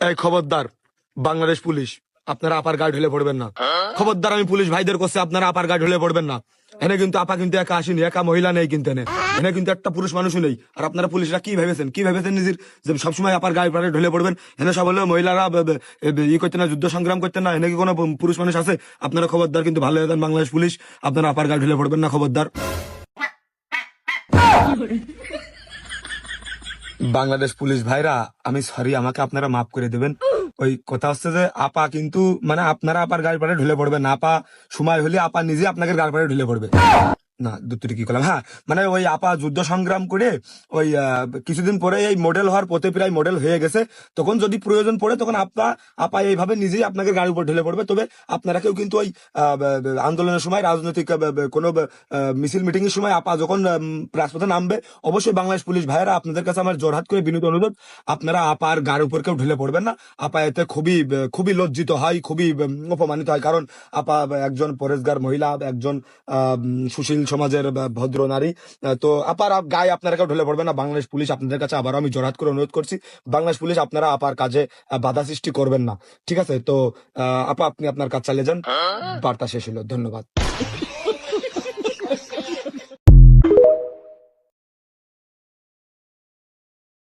এই খবরদার বাংলাদেশ পুলিশ আপনারা আপার গার্ড হলে পড়বেন না। খবরদার আমি পুলিশ ভাইদের কাছে আপনারা আপার গার্ড হলে পড়বেন না। এনে কিন্তু আপা কিন্তু একা আসেনি একা মহিলা নেই কিন্তু এনে। এনে কিন্তু একটা পুরুষ মানুষও নেই। আর আপনারা পুলিশরা কি ভেবেছেন? কি ভেবেছেন নিজের? যে সবসময় আপার গায়ে পাড়ে ঢলে পড়বেন? এনে সব হলো মহিলারা ই করতে না যুদ্ধ সংগ্রাম করতে না। এনে কি কোনো পুরুষ মানুষ আছে? আপনারা খবরদার কিন্তু ভালো হয়ে যান বাংলাদেশ পুলিশ। আপনারা আপার গায়ে ঢলে পড়বেন না খবরদার। বাংলাদেশ পুলিশ ভাইরা, আমি সরি আমাকে আপনারা মাফ করে দেবেন। ওই কথা হচ্ছে যে, আপা কিন্তু মানে আপনারা আপার গাড়ি পাড়ে ঢুলে পড়বে না। আপা সময় হলে আপা নিজে আপনাকে গাড়ি পাড়ে ঢুলে পড়বে। না দুটি কি করলাম? হ্যাঁ মানে ওই আপা যুদ্ধ সংগ্রাম করে ওই কিছুদিন পরে এই মডেল হওয়ার পথে প্রায় মডেল হয়ে গেছে। তখন যদি প্রয়োজন পড়ে, তখন আপা আপা এইভাবে নিজেই আপনাকে গাড়ির উপর ঢেলে পড়বে। তবে আপনারা কেউ কিন্তু ওই আন্দোলনের সময়, রাজনৈতিক কোনো মিছিল মিটিং এর সময় আপা যখন রাজপথে নামবে, অবশ্যই বাংলাদেশ পুলিশ ভাইয়েরা আপনাদের কাছে আমার জোরহাত করে বিনীত অনুরোধ, আপনারা আপার গাড়ির উপর কেউ ঢেলে পড়বেন না। আপা এতে খুবই খুবই লজ্জিত হয়, খুবই অপমানিত হয়। কারণ আপা একজন পরেশগার মহিলা, একজন সুশীল সমাজের ভদ্র নারী। তো আপার আপ- গায়ে আপনারা কেউ ঢলে পড়বে না। বাংলাদেশ পুলিশ আপনাদের কাছে আবারও আমি জোরহাত করে অনুরোধ করছি বাংলাদেশ পুলিশ আপনারা আপার কাজে বাধা সৃষ্টি করবেন না। ঠিক আছে? তো আহ, আপা আপনি আপনার কাজ চালিয়ে যান। বার্তা শেষ হলো। ধন্যবাদ।